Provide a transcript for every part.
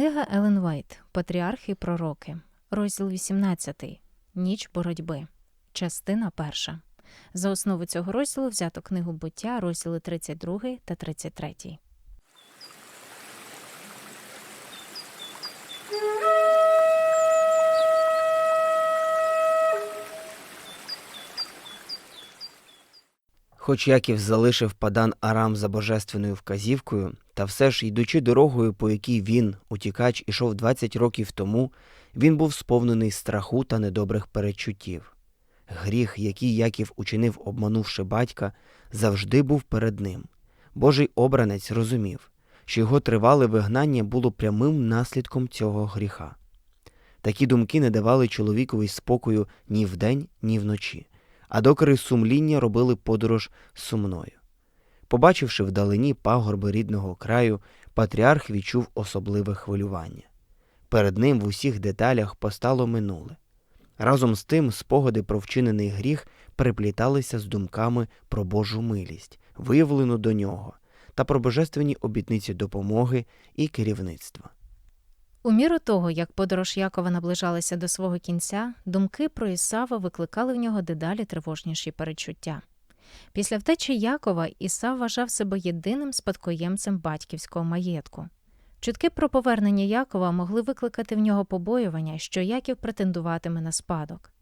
Книга Елен Вайт Патріархи і пророки. Розділ 18. Ніч боротьби. Частина перша. За основу цього розділу взято книгу буття, розділи 32 та 33. Хоч Яків залишив падан Арам за божественною вказівкою, та все ж, йдучи дорогою, по якій він, утікач, ішов 20 років тому, він був сповнений страху та недобрих перечуттів. Гріх, який Яків учинив, обманувши батька, завжди був перед ним. Божий обранець розумів, що його тривале вигнання було прямим наслідком цього гріха. Такі думки не давали чоловікові спокою ні вдень, ні вночі а докори сумління робили подорож сумною. Побачивши вдалині пагорби рідного краю, патріарх відчув особливе хвилювання. Перед ним в усіх деталях постало минуле. Разом з тим спогади про вчинений гріх перепліталися з думками про Божу милість, виявлену до нього, та про божественні обітниці допомоги і керівництва. У міру того, як подорож Якова наближалася до свого кінця, думки про Ісава викликали в нього дедалі тривожніші перечуття. Після втечі Якова Ісав вважав себе єдиним спадкоємцем батьківського маєтку. Чутки про повернення Якова могли викликати в нього побоювання, що Яків претендуватиме на спадок.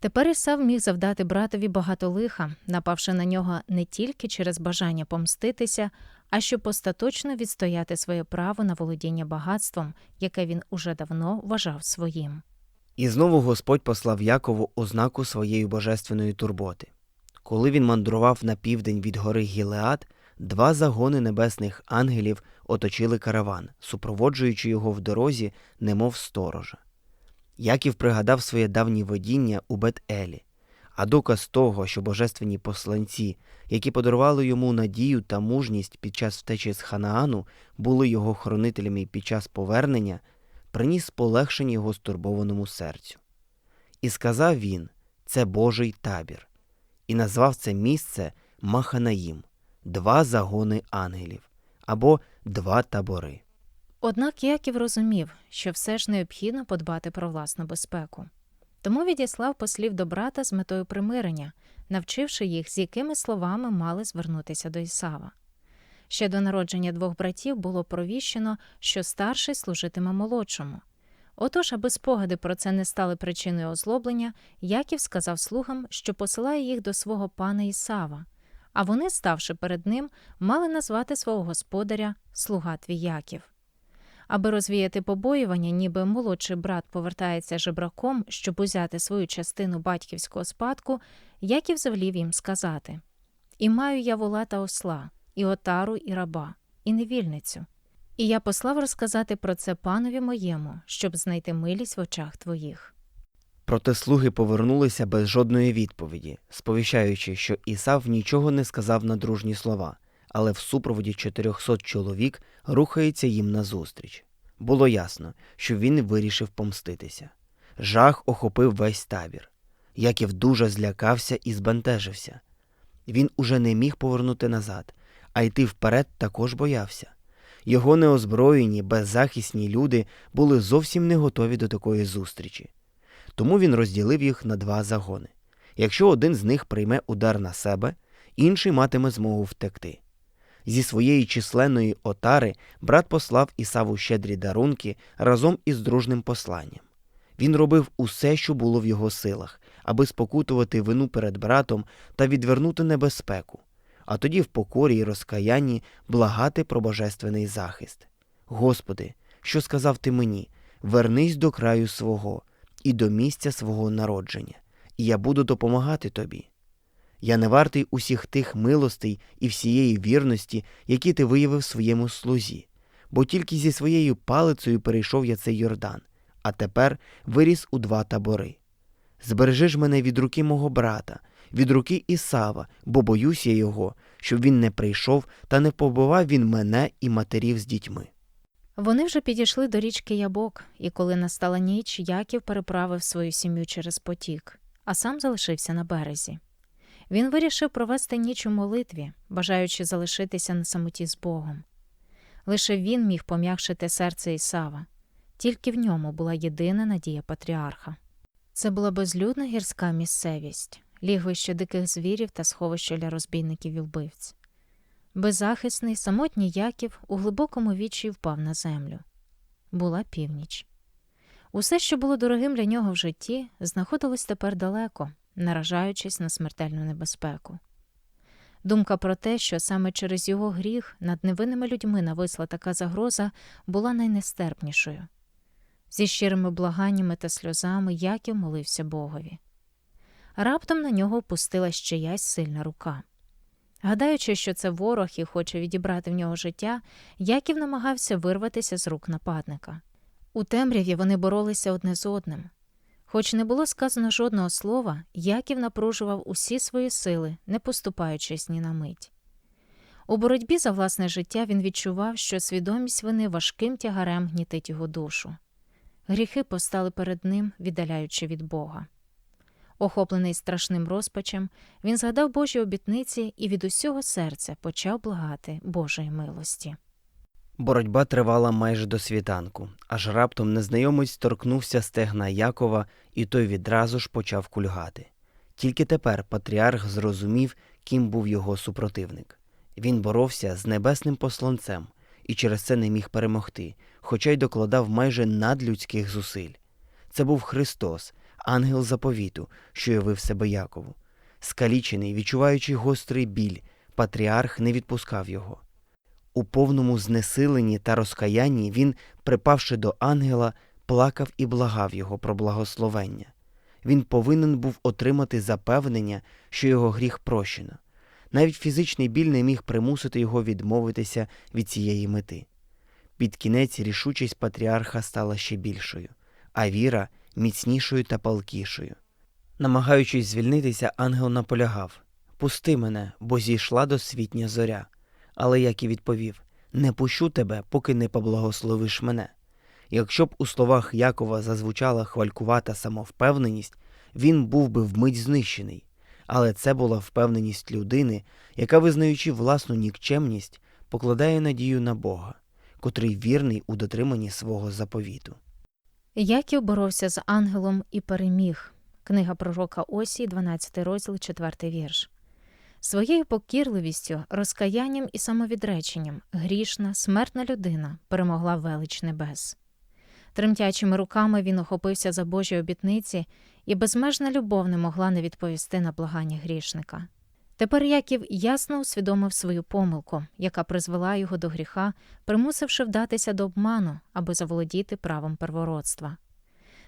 Тепер Ісав міг завдати братові багато лиха, напавши на нього не тільки через бажання помститися, а щоб остаточно відстояти своє право на володіння багатством, яке він уже давно вважав своїм. І знову Господь послав Якову ознаку своєї божественної турботи. Коли він мандрував на південь від гори Гілеад, два загони небесних ангелів оточили караван, супроводжуючи його в дорозі, немов сторожа. Яків пригадав своє давнє водіння у Бет-Елі, а доказ того, що божественні посланці, які подарували йому надію та мужність під час втечі з Ханаану, були його хронителями під час повернення, приніс полегшення його стурбованому серцю. І сказав він це Божий табір, і назвав це місце Маханаїм, два загони ангелів або два табори. Однак Яків розумів, що все ж необхідно подбати про власну безпеку. Тому відіслав послів до брата з метою примирення, навчивши їх, з якими словами мали звернутися до Ісава. Ще до народження двох братів було провіщено, що старший служитиме молодшому. Отож, аби спогади про це не стали причиною озлоблення, Яків сказав слугам, що посилає їх до свого пана Ісава, а вони, ставши перед ним, мали назвати свого господаря слуга твій Яків. Аби розвіяти побоювання, ніби молодший брат повертається жебраком, щоб узяти свою частину батьківського спадку, Яків завлів їм сказати І маю я вола та осла, і отару, і раба, і невільницю. І я послав розказати про це панові моєму, щоб знайти милість в очах твоїх. Проте слуги повернулися без жодної відповіді, сповіщаючи, що Ісав нічого не сказав на дружні слова, але в супроводі 400 чоловік рухається їм назустріч. Було ясно, що він вирішив помститися. Жах охопив весь табір. Яків дуже злякався і збентежився. Він уже не міг повернути назад, а йти вперед також боявся. Його неозброєні, беззахисні люди були зовсім не готові до такої зустрічі. Тому він розділив їх на два загони. Якщо один з них прийме удар на себе, інший матиме змогу втекти. Зі своєї численної отари брат послав Ісаву щедрі дарунки разом із дружним посланням. Він робив усе, що було в його силах, аби спокутувати вину перед братом та відвернути небезпеку, а тоді в покорі й розкаянні благати про божественний захист. Господи, що сказав ти мені? Вернись до краю свого і до місця свого народження, і я буду допомагати тобі. Я не вартий усіх тих милостей і всієї вірності, які ти виявив своєму слузі, бо тільки зі своєю палицею перейшов я цей Йордан, а тепер виріс у два табори. Збережи ж мене від руки мого брата, від руки Ісава, бо боюся його, щоб він не прийшов та не побивав він мене і матерів з дітьми. Вони вже підійшли до річки Ябок, і коли настала ніч, Яків переправив свою сім'ю через потік, а сам залишився на березі. Він вирішив провести ніч у молитві, бажаючи залишитися на самоті з Богом. Лише він міг пом'якшити серце Ісава. Тільки в ньому була єдина надія патріарха. Це була безлюдна гірська місцевість, лігвище диких звірів та сховище для розбійників і вбивць. Беззахисний, самотній Яків у глибокому вічі впав на землю. Була північ. Усе, що було дорогим для нього в житті, знаходилось тепер далеко, наражаючись на смертельну небезпеку. Думка про те, що саме через його гріх над невинними людьми нависла така загроза, була найнестерпнішою. Зі щирими благаннями та сльозами Яків молився Богові. Раптом на нього опустилась чиясь сильна рука. Гадаючи, що це ворог і хоче відібрати в нього життя, Яків намагався вирватися з рук нападника. У темряві вони боролися одне з одним. Хоч не було сказано жодного слова, Яків напружував усі свої сили, не поступаючись ні на мить. У боротьбі за власне життя він відчував, що свідомість вини важким тягарем гнітить його душу. Гріхи постали перед ним, віддаляючи від Бога. Охоплений страшним розпачем, він згадав Божі обітниці і від усього серця почав благати Божої милості. Боротьба тривала майже до світанку, аж раптом незнайомець торкнувся стегна Якова, і той відразу ж почав кульгати. Тільки тепер патріарх зрозумів, ким був його супротивник. Він боровся з небесним посланцем і через це не міг перемогти, хоча й докладав майже надлюдських зусиль. Це був Христос, ангел заповіту, що явив себе Якову. Скалічений, відчуваючи гострий біль, патріарх не відпускав його. У повному знесиленні та розкаянні він, припавши до ангела, плакав і благав його про благословення. Він повинен був отримати запевнення, що його гріх прощено. Навіть фізичний біль не міг примусити його відмовитися від цієї мети. Під кінець рішучість патріарха стала ще більшою, а віра міцнішою та палкішою. Намагаючись звільнитися, ангел наполягав Пусти мене, бо зійшла досвітня зоря. Але як і відповів Не пущу тебе, поки не поблагословиш мене. Якщо б у словах Якова зазвучала хвалькувата самовпевненість, він був би вмить знищений. Але це була впевненість людини, яка, визнаючи власну нікчемність, покладає надію на Бога, котрий вірний у дотриманні свого заповіту. Яків боровся з ангелом і переміг. Книга пророка Осії, 12 розділ, 4 вірш. Своєю покірливістю, розкаянням і самовідреченням грішна, смертна людина перемогла велич небес. Тремтячими руками він охопився за Божі обітниці, і безмежна любов не могла не відповісти на благання грішника. Тепер Яків ясно усвідомив свою помилку, яка призвела його до гріха, примусивши вдатися до обману, аби заволодіти правом первородства.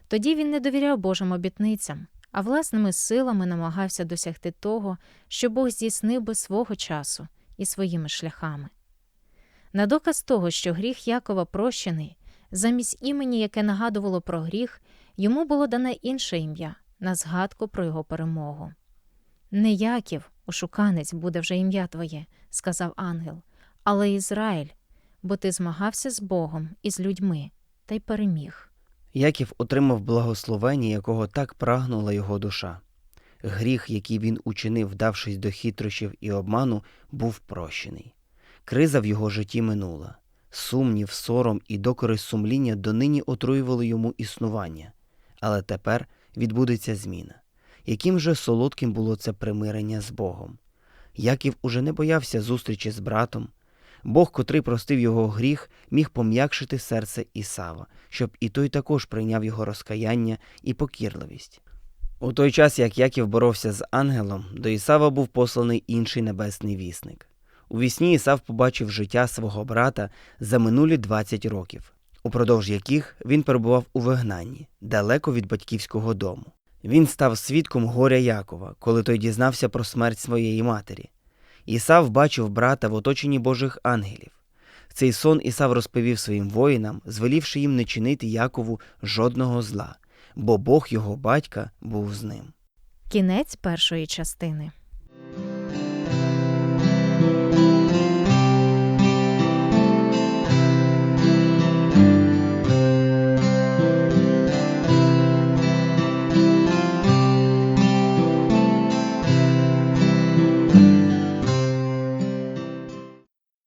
Тоді він не довіряв Божим обітницям, а власними силами намагався досягти того, що Бог здійснив би свого часу і своїми шляхами. На доказ того, що гріх Якова прощений, замість імені, яке нагадувало про гріх, йому було дане інше ім'я на згадку про його перемогу. Не Яків, ошуканець, буде вже ім'я твоє, сказав ангел, але Ізраїль, бо ти змагався з Богом і з людьми та й переміг. Яків отримав благословення, якого так прагнула його душа. Гріх, який він учинив, вдавшись до хитрощів і обману, був прощений. Криза в його житті минула. Сумнів, сором і докори сумління донині отруювали йому існування. Але тепер відбудеться зміна. Яким же солодким було це примирення з Богом? Яків уже не боявся зустрічі з братом. Бог, котрий простив його гріх, міг пом'якшити серце Ісава, щоб і той також прийняв його розкаяння і покірливість. У той час, як Яків боровся з ангелом, до Ісава був посланий інший небесний вісник. У вісні Ісав побачив життя свого брата за минулі 20 років, упродовж яких він перебував у вигнанні, далеко від батьківського дому. Він став свідком горя Якова, коли той дізнався про смерть своєї матері. Ісав бачив брата в оточенні Божих ангелів. Цей сон Ісав розповів своїм воїнам, звелівши їм не чинити Якову жодного зла, бо Бог його батька був з ним. Кінець першої частини.